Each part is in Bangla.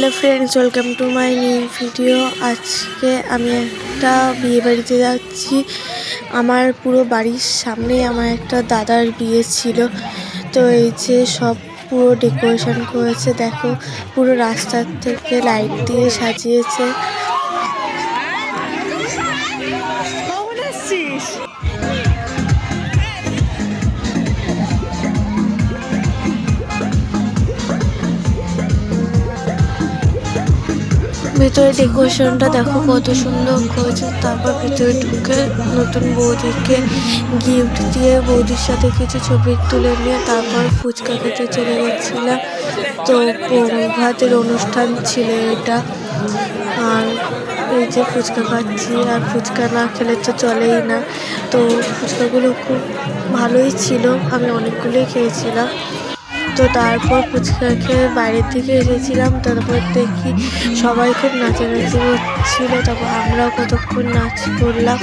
Hello friends, welcome to my new video. আজকে আমি একটা বিয়ে বাড়িতে যাচ্ছি। আমার পুরো বাড়ির সামনেই আমার একটা দাদার বিয়ে ছিল। তো এই যে সব পুরো ডেকোরেশন করেছে, দেখো, পুরো রাস্তার থেকে লাইট দিয়ে সাজিয়েছে। ভেতরে ডেকোরেশনটা দেখো কত সুন্দর করেছে। তারপর ভেতরে ঢুকে নতুন বৌদিকে গিফট দিয়ে বৌদির সাথে কিছু ছবি তুলে নিয়ে তারপর ফুচকা খেতে চলে গেছিলাম। তো ভাতের অনুষ্ঠান ছিল এটা। আর এই যে ফুচকা খাচ্ছি, আর ফুচকা না খেলে তো চলেই না। তো ফুচকাগুলো খুব ভালোই ছিল, আমি অনেকগুলোই খেয়েছিলাম। তো তারপর ফুচকা খেয়ে বাইরের দিকে এসেছিলাম, তারপর দেখি সবাই খুব নাচানাচি করছিল, তারপর আমরাও কতক্ষণ নাচ করলাম।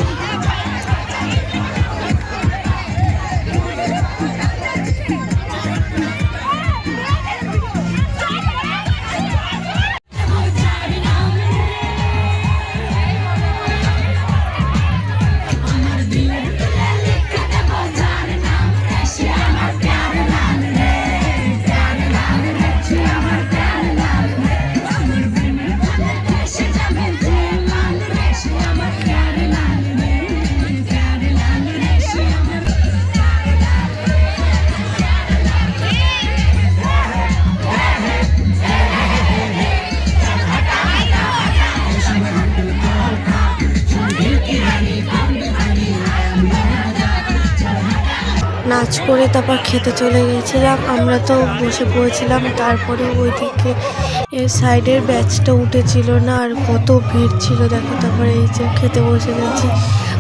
নাচ করে তারপর খেতে চলে গেছিলাম আমরা তো বসে পড়েছিলাম তারপরে ওইদিকে এর সাইডের ব্যাচটা উঠেছিল না, আর কত ভিড় ছিল দেখো তারপরে এই যে খেতে বসে গেছি।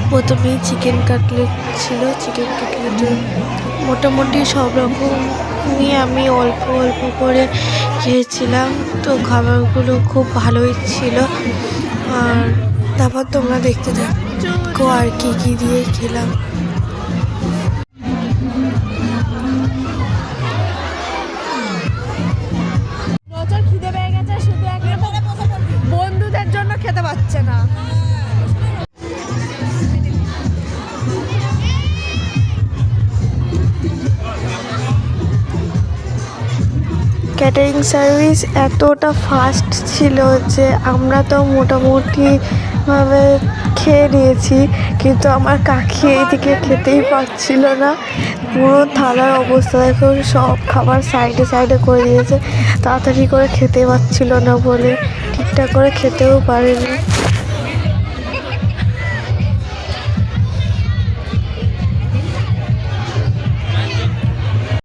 প্রথমেই চিকেন কাটলেট ছিল, চিকেন কাটলেট মোটামুটি সব রকমই আমি অল্প অল্প করে খেয়েছিলাম। তো খাবারগুলো খুব ভালোই ছিল। আর তারপর তোমরা দেখতে থাকো আর কি কি দিয়ে খেলাম। ক্যাটারিং সার্ভিস এতটা ফাস্ট ছিল যে আমরা তো মোটামুটিভাবে খেয়ে নিয়েছি, কিন্তু আমার কাকি এইদিকে খেতেই পারছিল না। পুরো থালার অবস্থা দেখো, সব খাবার সাইডে সাইডে করে দিয়েছে। তাড়াতাড়ি করে খেতে পারছিল না বলে ঠিকঠাক করে খেতেও পারেনি।